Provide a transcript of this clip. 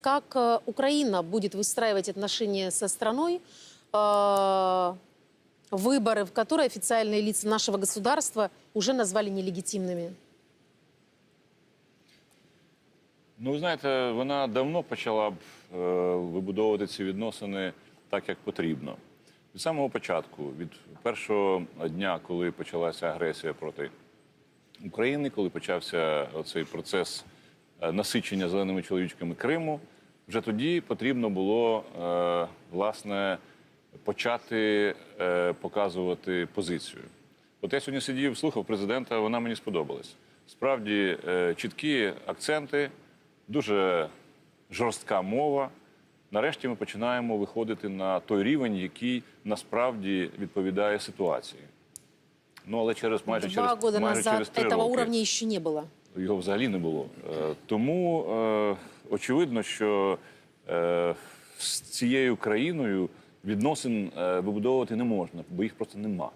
Как э, Украина будет выстраивать отношения со страной, э, выборы, в которой официальные лица нашего государства уже назвали нелегитимными? Ну, ви знаєте, вона давно почала б е, вибудовувати ці відносини так, як потрібно. Від самого початку, від першого дня, коли почалася агресія проти України, коли почався цей процес е, насичення зеленими чоловічками Криму, вже тоді потрібно було е, власне почати е, показувати позицію. От я сьогодні сидів, слухав президента, вона мені сподобалась. Справді е, чіткі акценти, дуже жорстка мова. Нарешті ми починаємо виходити на той рівень, який насправді відповідає ситуації. Ну але через майже Два через майже назад через три этого роки уровня еще не было. Його взагалі не було. Е, Тому е, очевидно, що е, з цією країною відносин вибудовувати не можна, бо їх просто нема.